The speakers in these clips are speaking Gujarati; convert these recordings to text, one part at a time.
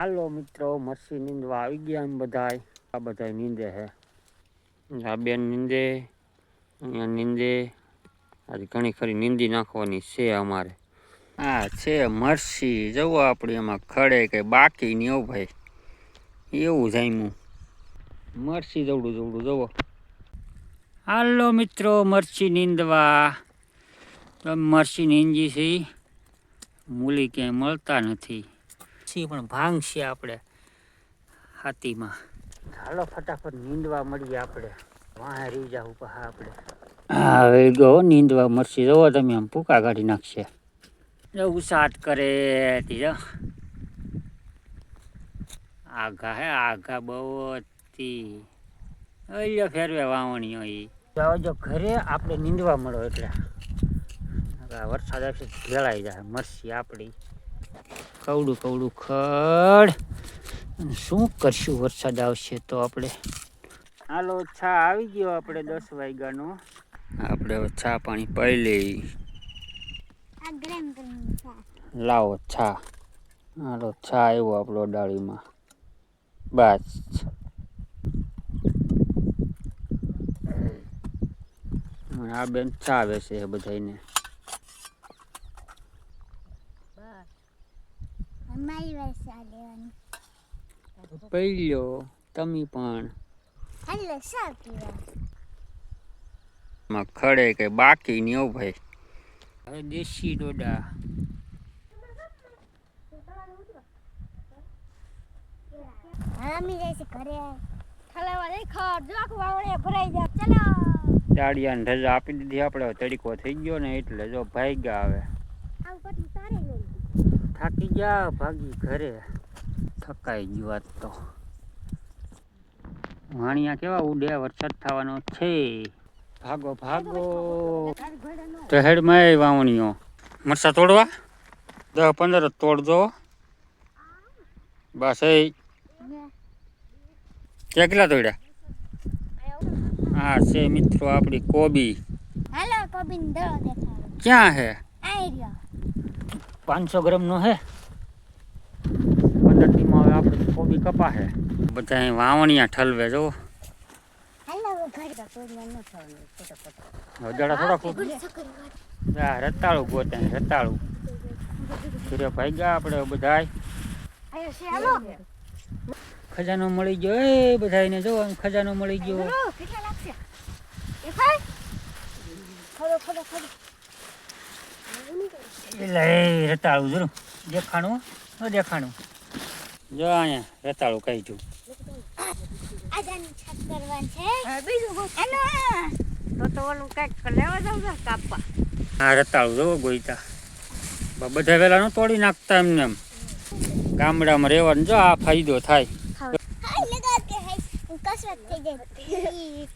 હાલો મિત્રો મરસી નીંદવા આવી ગયા એમ બધાય. આ બધાય નીંદે હે. આ બેન નીંદે, અહીંયા નીંદે. આજે ઘણી ખરી નીંદી નાખવાની છે અમારે. હા છે મરસી. જવું આપણે એમાં ખડે કે બાકી નહીં હો ભાઈ. એવું જામ્યું મરસી જવડું જવડું જવો હાલો મિત્રો, મરસી નીંદવા. મરસી નીંદી છે. મૂલી ક્યાંય મળતા નથી. પછી પણ ભાંગશે આપણે હાથીમાં. ચાલો ફટાફટ નીંદવા મળીએ આપણે. વાહે રહી જાવ આપણે. હા હવે ગયો નીંદવા મરસી જવો તમે આમ પૂકા કાઢી નાખશે. ઉસાટ કરે તીજો આઘા હે આઘા બહુ હતી અહીંયા ફેરવે વાવણી હોય જાઓ જો ઘરે આપણે નીંદવા મળો એટલે. વરસાદ આવશે ભેળાઈ જાય મરસી આપણી. કવડું કવડું ખડ. અને શું કરશું? વરસાદ આવશે તો આપણે. હાલો છા આવી ગયો આપણે દસ વાગ્યાનો. આપણે છા પાણી પાઈ લઈ. આ ગરમ ગરમ ચા. લાવો છા હાલો છા આવ્યો આપણો ડાળીમાં બસ. આ બેન ચા વેચે છે બધાને અમારી વર્ષા લેવાની પહેલ્યો તમે પણ. હાલો સા પીવા? માં ખડે કે બાકી નહીં હો ભાઈ. હવે દેશી ડોડા. દાડિયાને રજા આપી દીધી આપણે હવે તડીકો થઈ ગયો ને એટલે જો ભાઈ ગયા આવે થાકી ગયા ભાગી ઘરે. થકાઈ ગયું આજ તો. વાણિયા કેવા ઉડે વરસાદ થવાનો છે. ભાગો ભાગો. ટહેડમાં વાવણીઓ. મરસા તોડવા? દસ પંદર તોડજો. બસ એ. કેટલા તોડ્યા? હા છે મિત્રો આપણી કોબી. હાલો કબીન ક્યાં હે? આઈ રહ્યો પાંચસો ગ્રામનો હે. પંદર દીમાં હવે આપણે કોબી કપા હે. બધા અહીં વાવણિયા ઠલવે જો રતાળું ગોતે રતાળું. સૂર્ય ભાઈ ગયા આપણે બધાય. આયો છે હાલો. ખજાનો મળી ગયો. એ બધાને જો ખજાનો મળી ગયો બરો કેટલા લાગશે એ ભાઈ ખડો ખડો ખડો એટલે એ રતાળું જરૂર દેખાણું ન દેખાણું. જો અહીંયા રતાળું કહી છે. આ રતાળું જોવો ગોઈતા બધા વેલા ન તોડી નાખતા એમને એમ. ગામડામાં રહેવાનું જો આ ફાયદો થાય. કસરત થઈ જાય.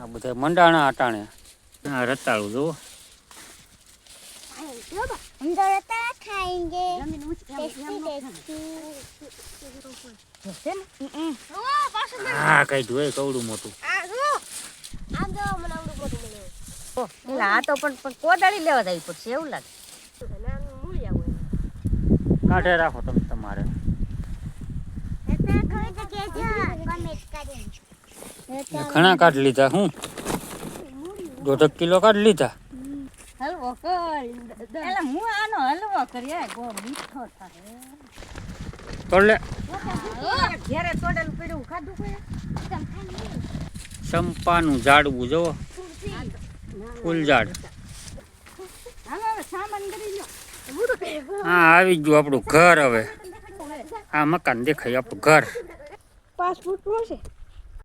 આ બધા મંડાણા અટાણે. આ રતાળું જુઓ. મોટું. આ તો પણ કોદાળી લેવા જવી પડશે એવું લાગે. કાઢે રાખો તમે. ઘણા કાઢ લીધા હું? દોઢક કિલો કાઢ લીધા. હલવો કરી એટલે હું આનો હલવો કરી ગો મીઠો થાય. ઘેરે તોડેલું પડ્યું ખાધું કોઈ? ચંપાનું ઝાડવું જોવો. ફૂલ ઝાડ હાલો હવે સામાન કરી લો હા આવી ગયું આપણું ઘર હવે. આ મકાન દેખાય આપણું ઘર. ફૂટ છે